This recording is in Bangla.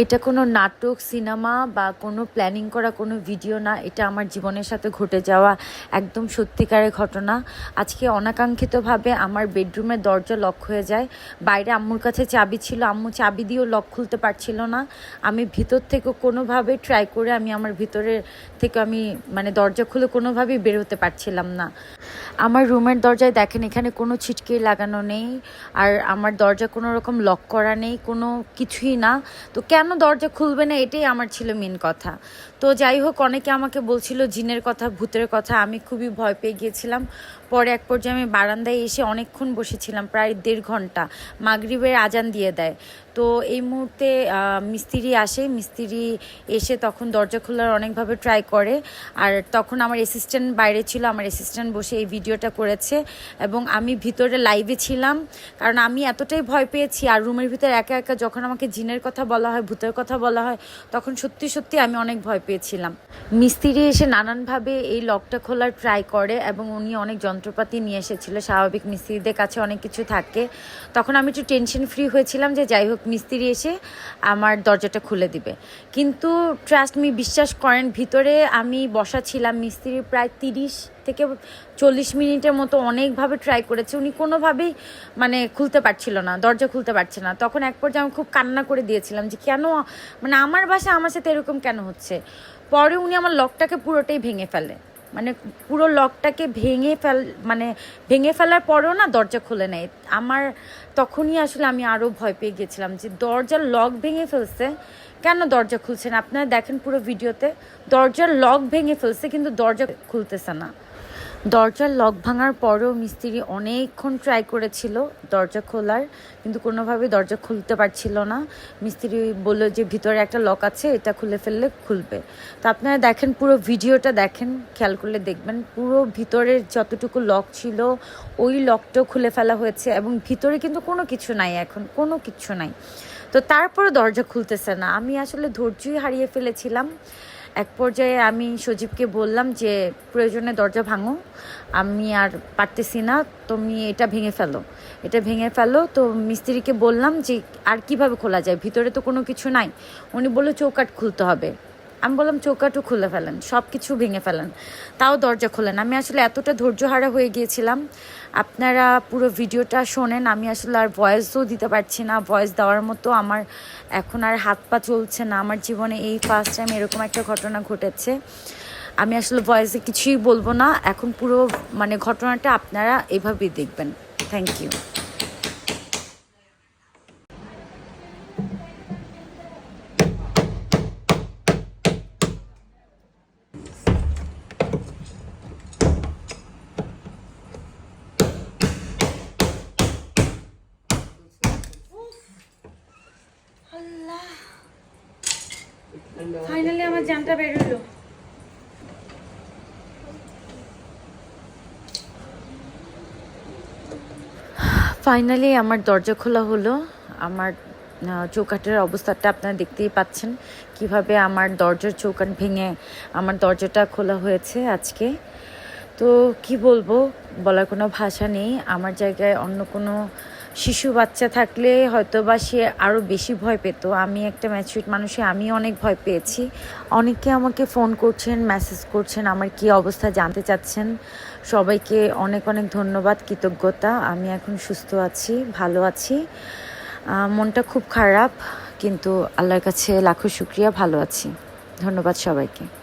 এটা কোনো নাটক, সিনেমা বা কোনো প্ল্যানিং করা কোনো ভিডিও না, এটা আমার জীবনের সাথে ঘটে যাওয়া একদম সত্যিকারের ঘটনা। আজকে অনাকাঙ্ক্ষিতভাবে আমার বেডরুমের দরজা লক হয়ে যায়। বাইরে আম্মুর কাছে চাবি ছিল, আম্মু চাবি দিয়েও লক খুলতে পারছিল না। আমি ভিতর থেকে কোনোভাবে ট্রাই করে আমি আমার ভিতরের থেকে আমি মানে দরজা খুলে কোনোভাবেই বের হতে পারছিলাম না। আমার রুমের দরজায় দেখেন, এখানে কোনো ছিটকে লাগানো নেই। আর আমার দরজা কোনো রকম লক করা নেই, কোনো কিছুই না। তো কেন দরজা খুলবে না? এটাই আমার ছিল মেন কথা। তো যাই হোক, অনেকে আমাকে বলছিল, জিনের কথা, ভূতের কথা। আমি খুবই ভয় পেয়ে গিয়েছিলাম। পরে এক পর্যায়ে আমি বারান্দায় এসে অনেকক্ষণ বসেছিলাম, প্রায় দেড় ঘণ্টা। মাগরিবের আজান দিয়ে দেয়। তো এই মুহূর্তে মিস্ত্রি আসে। মিস্ত্রি এসে তখন দরজা খোলার অনেকভাবে ট্রাই করে। আর তখন আমার অ্যাসিস্ট্যান্ট বাইরে ছিল, আমার অ্যাসিস্ট্যান্ট বসে এই ভিডিওটা করেছে। এবং আমি ভিতরে লাইভে ছিলাম। কারণ আমি এতটাই ভয় পেয়েছি, আর রুমের ভিতরে একা একা যখন আমাকে জিনের কথা বলা হয়, ভূতের কথা বলা হয়, তখন সত্যি সত্যি আমি অনেক ভয় পেয়েছিলাম। মিস্ত্রি এসে নানানভাবে এই লকটা খোলার ট্রাই করে এবং উনি অনেক যন্ত্রপাতি নিয়ে এসেছিল। স্বাভাবিক মিস্ত্রিদের কাছে অনেক কিছু থাকে। তখন আমি একটু টেনশন ফ্রি হয়েছিলাম যে যাই হোক মিস্ত্রি এসে আমার দরজাটা খুলে দিবে। কিন্তু ট্রাস্ট মি বিশ্বাস করেন, ভিতরে আমি বসা ছিলাম মিস্ত্রি প্রায় তিরিশ থেকে চল্লিশ মিনিটের মতো অনেকভাবে ট্রাই করেছে। উনি কোনোভাবেই মানে খুলতে পারছিল না, দরজা খুলতে পারছে না। তখন এক পর্যায়ে আমি খুব কান্না করে দিয়েছিলাম যে, কেন? মানে আমার বাসা, আমার সাথে এরকম কেন হচ্ছে? পরে উনি আমার লকটাকে পুরোটাই ভেঙে ফেলে। মানে পুরো লকটাকে ভেঙে ফেল মানে ভেঙে ফেলার পরেও না দরজা খুলে নেয়। আমার তখনই আসলে আমি আরও ভয় পেয়ে গেছিলাম যে দরজার লক ভেঙে ফেলছে, কেন দরজা খুলছে না? আপনারা দেখেন পুরো ভিডিওতে, দরজার লক ভেঙে ফেলছে কিন্তু দরজা খুলতেছে না। দরজার লক ভাঙার পরেও মিস্ত্রি অনেকক্ষণ ট্রাই করেছিল দরজা খোলার, কিন্তু কোনোভাবে দরজা খুলতে পারছিল না। মিস্ত্রি বলল যে, ভিতরে একটা লক আছে, এটা খুলে ফেললে খুলবে। তো আপনারা দেখেন, পুরো ভিডিওটা দেখেন, খেয়াল করলে দেখবেন, পুরো ভিতরের যতটুকু লক ছিল, ওই লকটাও খুলে ফেলা হয়েছে এবং ভিতরে কিন্তু কোনো কিছু নাই এখন, কোনো কিছু নাই। তো তারপরে দরজা খুলতেছে না। আমি আসলে ধৈর্যই হারিয়ে ফেলেছিলাম। এক পর্যায়ে আমি সজীবকে বললাম যে, প্রয়োজনে দরজা ভাঙো। আমি আর পারতেছি না। তুমি এটা ভেঙে ফেলো। এটা ভেঙে ফেলো। তো মিস্ত্রিকে বললাম যে, আর কীভাবে খোলা যায়? ভিতরে তো কোনো কিছু নাই। উনি বলল চৌকাট খুলতে হবে। আমি বললাম চৌকাটও খুলে ফেলেন সব কিছু ভেঙে ফেলেন। তাও দরজা খোলেন। আমি আসলে এতটা ধৈর্যহারা হয়ে গিয়েছিলাম। আপনারা পুরো ভিডিওটা শোনেন, আমি আসলে আর ভয়েসও দিতে পারছি না। ভয়েস দেওয়ার মতো আমার এখন আর হাত পা চলছে না। আমার জীবনে এই ফার্স্ট টাইম এরকম একটা ঘটনা ঘটেছে। আমি আসলে ভয়েসে কিছুই বলব না। এখন পুরো মানে ঘটনাটা আপনারা এভাবেই দেখবেন। থ্যাংক ইউ ফাইনালি আমার জানটা বেরোলো ফাইনালি আমার দরজা খোলা হলো। আমার আহ, চৌকাঠের অবস্থাটা আপনারা দেখতেই পাচ্ছেন। কীভাবে আমার দরজার চৌকাঠ ভেঙে আমার দরজাটা খোলা হয়েছে আজকে। তো কি বলব বলার কোনো ভাষা নেই। আমার জায়গায় অন্য কোনো শিশু বাচ্চা থাকলে হয়তো বা সে আরও বেশি ভয় পেত। আমি একটা ম্যাচুরিট মানুষে, আমি অনেক ভয় পেয়েছি। অনেকে আমাকে ফোন করছেন মেসেজ করছেন, আমার কি অবস্থা জানতে চাচ্ছেন। সবাইকে অনেক অনেক ধন্যবাদ, কৃতজ্ঞতা। আমি এখন সুস্থ আছি, ভালো আছি। মনটা খুব খারাপ, কিন্তু আল্লাহর কাছে লাখো শুক্রিয়া, ভালো আছি। ধন্যবাদ সবাইকে।